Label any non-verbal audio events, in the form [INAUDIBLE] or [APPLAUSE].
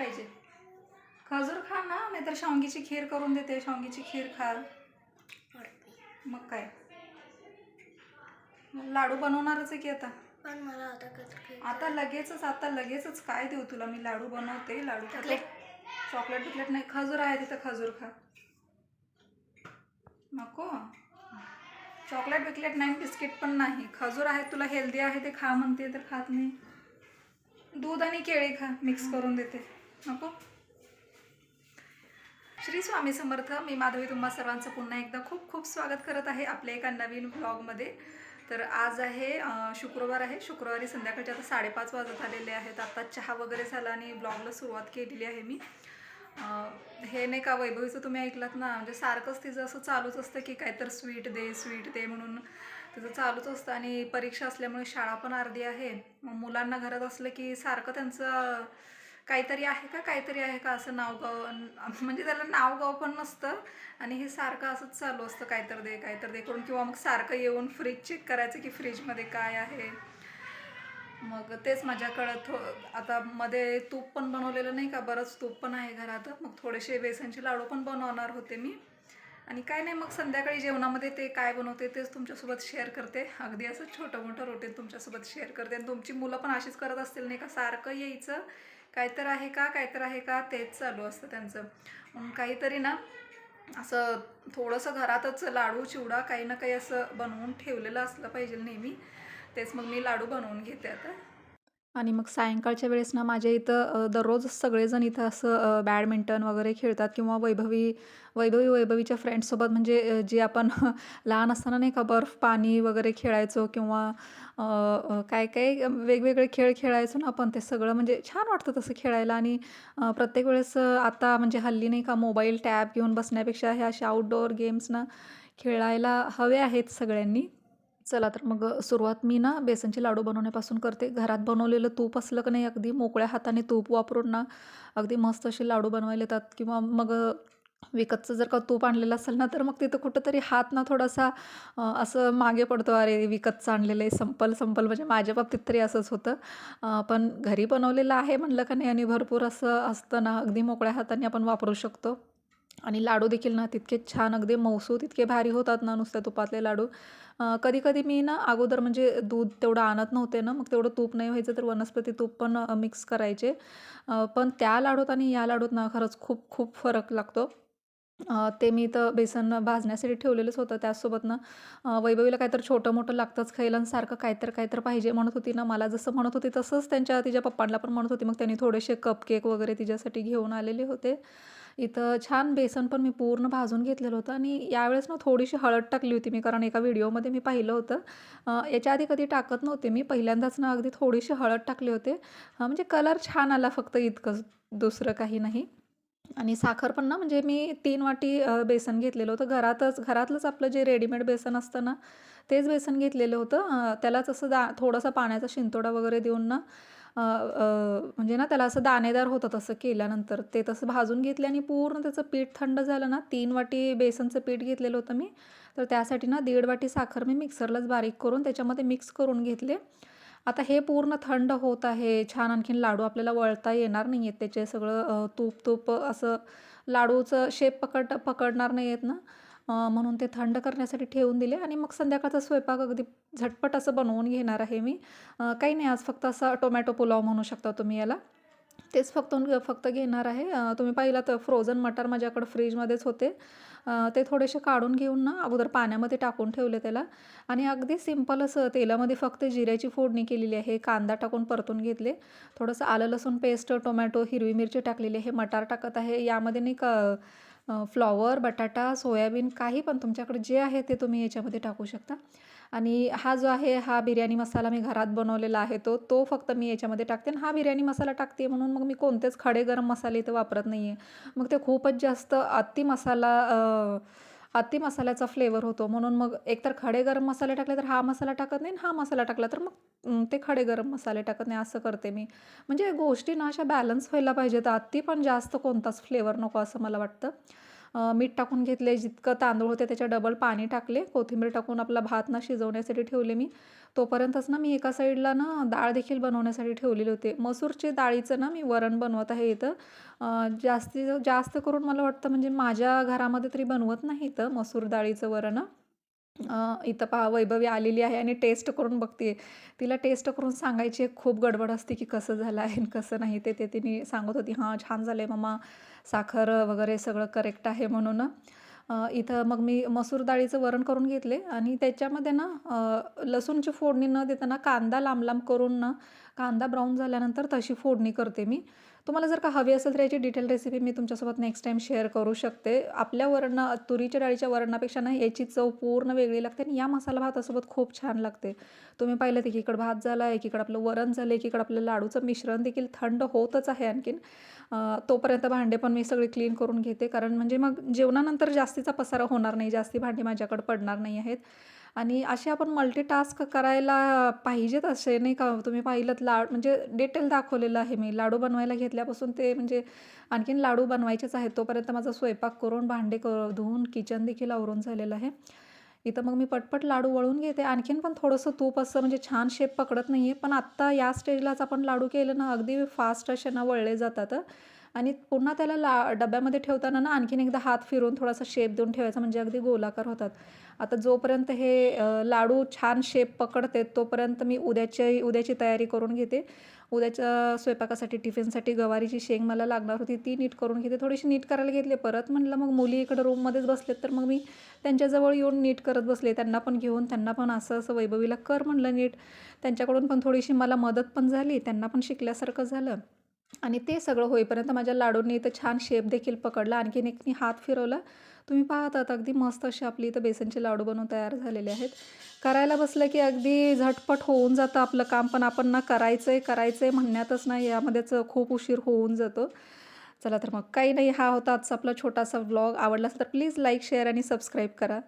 पाहिजे. खजूर खा ना नाहीतर शेवंगीची खीर करून देते. शेवंगीची खीर खा मग काय? लाडू बनवणारच आहे की आता? पण मला आता आता लगेचच आता लगेचच काय देऊ तुला? मी लाडू बनवते लाडू खातो. चॉकलेट बिकलेट नाही खजूर आहे तिथं खजूर खा. नको. चॉकलेट बिकलेट नाही बिस्किट पण नाही. खजूर आहे तुला हेल्दी आहे ते खा म्हणते तर खात नाही. दूध आणि केळी खा मिक्स करून देते. नको. श्री स्वामी समर्थ मी माधवी तुम्हा सर्वांचं पुन्हा एकदा खूप खूप स्वागत करत आहे आपल्या एका नवीन ब्लॉगमध्ये तर आज आहे शुक्रवार आहे. शुक्रवारी संध्याकाळचे आता साडेपाच वाजत आलेले आहेत. आता चहा वगैरे झाला आणि ब्लॉगला सुरुवात केलेली आहे मी. हे नाही का वैभवीचं तुम्ही ऐकलात ना? म्हणजे सारखंच तिचं असं चालूच असतं की काहीतर स्वीट दे स्वीट दे म्हणून तिचं चालूच असतं. आणि परीक्षा असल्यामुळे शाळा पण अर्धी आहे. मग मुलांना घरात असलं की सारखं त्यांचं काहीतरी आहे का काहीतरी आहे का असं नावगाव म्हणजे त्याला नावगाव पण नसतं. आणि हे सारखं असंच चालू असतं काहीतरी दे काहीतरी दे करून. किंवा मग सारखं येऊन फ्रीज चेक करायचं की फ्रीजमध्ये काय आहे. मग तेच माझ्याकडं थो हो, आता मध्ये तूप पण बनवलेलं नाही का बरंच तूप पण आहे घरात. मग थोडेसे बेसनचे लाडू पण बनवणार होते मी. आणि काय नाही मग संध्याकाळी जेवणामध्ये ते काय बनवते तेच तुमच्यासोबत शेअर करते. अगदी असं छोटं मोठं रोटीन तुमच्यासोबत शेअर करते. आणि तुमची मुलं पण अशीच करत असतील नाही का सारखं यायचं. काहीतर तर आहे का काहीतर तर आहे का तेच चालू असतं त्यांचं. म्हणून काहीतरी ना असं थोडंसं घरातच लाडू चिवडा काही ना काही असं बनवून ठेवलेलं असलं पाहिजे नेहमी. तेच मग मी लाडू बनवून घेते आता. आणि मग सायंकाळच्या वेळेस ना माझ्या इथं अ, दररोज सगळेजण इथं असं अ, बॅडमिंटन वगैरे खेळतात किंवा वैभवी वैभवी वैभवीच्या फ्रेंड्ससोबत म्हणजे अ, जे आपण [LAUGHS] लहान असताना नाही का बर्फ पाणी वगैरे खेळायचो किंवा अ, अ, काय काय वेगवेगळे खेळ खेळायचो ना आपण ते सगळं म्हणजे छान वाटतं तसं खेळायला. आणि अ, प्रत्येक वेळेस अ, आता म्हणजे हल्ली नाही का मोबाईल टॅब घेऊन बसण्यापेक्षा ह्या अशा आउटडोअर गेम्स ना खेळायला हवे आहेत सगळ्यांनी. चला तर मग सुरुवात मी ना बेसनचे लाडू बनवण्यापासून करते. घरात बनवलेलं तूप असलं का नाही अगदी? मोकळ्या हाताने तूप वापरून ना अगदी मस्त असे लाडू बनवायला येतात. किंवा मग विकतचं जर का तूप आणलेलं असेल ना तर मग तिथं कुठंतरी हात ना थोडासा असं मागे पडतो. अरे विकतचं आणलेलं आहे. संपल संपल. म्हणजे माझ्या बाबतीत तरी असंच होतं. पण घरी बनवलेलं आहे म्हणलं का नाही आणि भरपूर असं असतं ना अगदी मोकळ्या हाताने आपण वापरू शकतो. आणि लाडू देखील ना तितके छान अगदी मौसूद इतके भारी होतात ना नुसत्या तुपातले लाडू. कधी कधी मी ना अगोदर म्हणजे दूध तेवढं आणत नव्हते ना मग तेवढं तूप नाही व्हायचं तर वनस्पती तूप पण मिक्स करायचे. पण त्या लाडूत आणि या लाडूत ना खरंच खूप खूप फरक लागतो. ते मी तर बेसन भाजण्यासाठी ठेवलेलंच होतं. त्याचसोबत ना वैभवीला काहीतरी छोटं मोठं लागतंच खायला आणि सारखं काहीतरी काहीतरी पाहिजे म्हणत होती ना. मला जसं म्हणत होती तसंच त्यांच्या तिच्या पप्पांना पण म्हणत होती. मग त्यांनी थोडेसे कपकेक वगैरे तिच्यासाठी घेऊन आलेले होते. इथं छान बेसन पण मी पूर्ण भाजून घेतलेलं होतं आणि यावेळेस ना थोडीशी हळद टाकली होती मी कारण एका व्हिडिओमध्ये मी पाहिलं होतं. याच्या आधी कधी टाकत नव्हते मी पहिल्यांदाच ना अगदी थोडीशी हळद टाकली होते. म्हणजे कलर छान आला फक्त इतकंच दुसरं काही नाही. आणि साखर पण ना म्हणजे मी तीन वाटी बेसन घेतलेलं होतं. घरातच घरातलंच आपलं जे रेडीमेड बेसन असतं ना तेच बेसन घेतलेलं होतं. त्याला त्यालाच असं दा थोडासा पाण्याचा शिंतोडा वगैरे देऊन ना अ, अ, म्हणजे ना त्याला असं दाणेदार होतं तसं केल्यानंतर. ते तसं भाजून घेतले आणि पूर्ण त्याचं पीठ थंड झालं ना तीन वाटी बेसनचं पीठ घेतलेलं होतं मी. तर त्यासाठी ना दीड वाटी साखर मी मिक्सरलाच बारीक करून त्याच्यामध्ये मिक्स करून घेतले. आता हे पूर्ण थंड होत आहे. छान आणखीन लाडू आपल्याला वळता येणार नाही आहेत त्याचे सगळं अ, तूप तूप असं लाडूचं शेप पकड पकडणार नाही आहेत ना. म्हणून ते थंड करण्यासाठी ठेवून दिले आणि मग संध्याकाळचा स्वयंपाक अगदी झटपट असं बनवून घेणार आहे मी. काही नाही आज फक्त असा टोमॅटो पुलाव म्हणू शकता तुम्ही याला. तेच फक्त फक्त घेणार आहे. तुम्ही पाहिलं तर फ्रोझन मटार माझ्याकडं फ्रीजमध्येच होते. ते थोडेसे काढून घेऊन ना अगोदर पाण्यामध्ये टाकून ठेवले त्याला. आणि अगदी सिंपल असं तेलामध्ये फक्त जिऱ्याची फोडणी केलेली आहे कांदा टाकून परतून घेतले. थोडंसं आलं लसूण पेस्ट टोमॅटो हिरवी मिरची टाकलेली आहे मटार टाकत आहे. यामध्ये नाही का फ्लॉवर बटाटा सोयाबीन काही पण तुमच्याकडे जे आहे ते तुम्ही याच्यामध्ये टाकू शकता. आणि हा जो आहे हा बिर्याणी मसाला मी घरात बनवलेला आहे तो तो फक्त मी याच्यामध्ये टाकते आणि हा बिर्याणी मसाला टाकते म्हणून मग मी कोणतेच खडे गरम मसाले इथे वापरत नाही आहे मग ते खूपच जास्त अति मसाला हत्ती अति मसाल्याचा फ्लेवर होतो. म्हणून मग एकतर खडे गरम मसाले टाकले तर हा मसाला टाकत नाही आणि हा मसाला टाकला तर मग ते खडे गरम मसाले टाकत नाही असं करते मी. म्हणजे गोष्टी ना अशा बॅलन्स व्हायला पाहिजेत. अति पण जास्त कोणताच फ्लेवर नको असं मला वाटतं. मीठ टाकून घेतले जितकं तांदूळ होते त्याच्या डबल पाणी टाकले कोथिंबीर टाकून आपला भात ना शिजवण्यासाठी ठेवले मी. तोपर्यंतच ना मी एका साईडला ना डाळ देखील बनवण्यासाठी ठेवलेली होते. मसूरचे डाळीचं ना मी वरण बनवत आहे इथं. जास्ती जास्तीत जास्त करून मला वाटतं म्हणजे माझ्या घरामध्ये तरी बनवत नाही इथं मसूर डाळीचं वरण. इथं पहा वैभवी आलेली आहे आणि टेस्ट करून बघते तिला टेस्ट करून सांगायची खूप गडबड असते की कसं झालं आहे आणि कसं नाही ते ते तिने सांगत होती हां छान झालं आहे मम्मा साखर वगैरे सगळं करेक्ट आहे म्हणून. इथं मग मी मसूर डाळीचं वरण करून घेतले आणि त्याच्यामध्ये ना लसूणची फोडणी न देताना कांदा लांब लांब करून ना कांदा ब्राऊन झाल्यानंतर तशी फोडणी करते मी. तुम्हाला जर का हवी असेल तर याची डिटेल रेसिपी मी तुमच्यासोबत नेक्स्ट टाईम शेअर करू शकते. आपल्या वरण तुरीच्या डाळीच्या वरणापेक्षा ना याची चव पूर्ण वेगळी लागते आणि या मसाला भातासोबत खूप छान लागते. तुम्ही पाहिलं एकीकडे भात झाला एकीकडे आपलं वरण झालं एकीकडे आपलं लाडूचं मिश्रण देखील थंड होतच आहे आणखीन. तोपर्यंत भांडे पण मी सगळे क्लीन करून घेते. कारण म्हणजे मग जेवणानंतर जास्तीचा पसारा होणार नाही जास्ती भांडी माझ्याकडे पडणार नाही आहेत. आणि असे आपण मल्टीटास्क करायला पाहिजेत असे नाही का? तुम्ही पाहिलं लाड म्हणजे डिटेल दाखवलेलं आहे मी. लाडू बनवायला घेतल्यापासून ते म्हणजे आणखीन लाडू बनवायचेच आहेत. तोपर्यंत माझा स्वयंपाक करून भांडे कर धुवून किचन देखील आवरून झालेलं आहे. इथं मग मी पटपट लाडू वळून घेते. आणखीन पण थोडंसं तूप असं म्हणजे छान शेप पकडत नाही आहे पण आत्ता या स्टेजलाच आपण लाडू केले ना अगदी फास्ट असे ना वळले जातात. आणि पुन्हा त्याला ला डब्यामध्ये ठेवताना ना आणखीन एकदा हात फिरून थोडासा शेप देऊन ठेवायचा म्हणजे अगदी गोलाकार होतात. आता जोपर्यंत हे लाडू छान शेप पकडते तोपर्यंत मी उद्याची उद्याची तयारी करून घेते. उद्याच्या स्वयंपाकासाठी टिफिनसाठी गवारीची शेंग मला लागणार होती ती नीट करून घेते. थोडीशी नीट करायला घेतली परत म्हटलं मग मुली इकडं रूममध्येच बसलेत तर मग मी त्यांच्याजवळ येऊन नीट करत बसले. त्यांना पण घेऊन त्यांना पण असं असं वैभवीला कर म्हणलं नीट. त्यांच्याकडून पण थोडीशी मला मदत पण झाली त्यांना पण शिकल्यासारखं झालं. आणि ते सगळं होईपर्यंत माझ्या लाडूंनी इथं छान शेप देखील पकडला. आणखीन एक मी हात फिरवला. तुम्ही पाहतात अगदी मस्त अशी आपली इथं बेसनचे लाडू बनवून तयार झालेले आहेत. करायला बसलं की अगदी झटपट होऊन जातं आपलं काम पण आपण ना करायचं आहे करायचं आहे म्हणण्यातच नाही. यामध्येच खूप उशीर होऊन जातो. चला तर मग काही नाही. हा होता आजचा आपला छोटासा व्लॉग आवडला असेल तर प्लीज लाईक शेअर आणि सबस्क्राईब करा.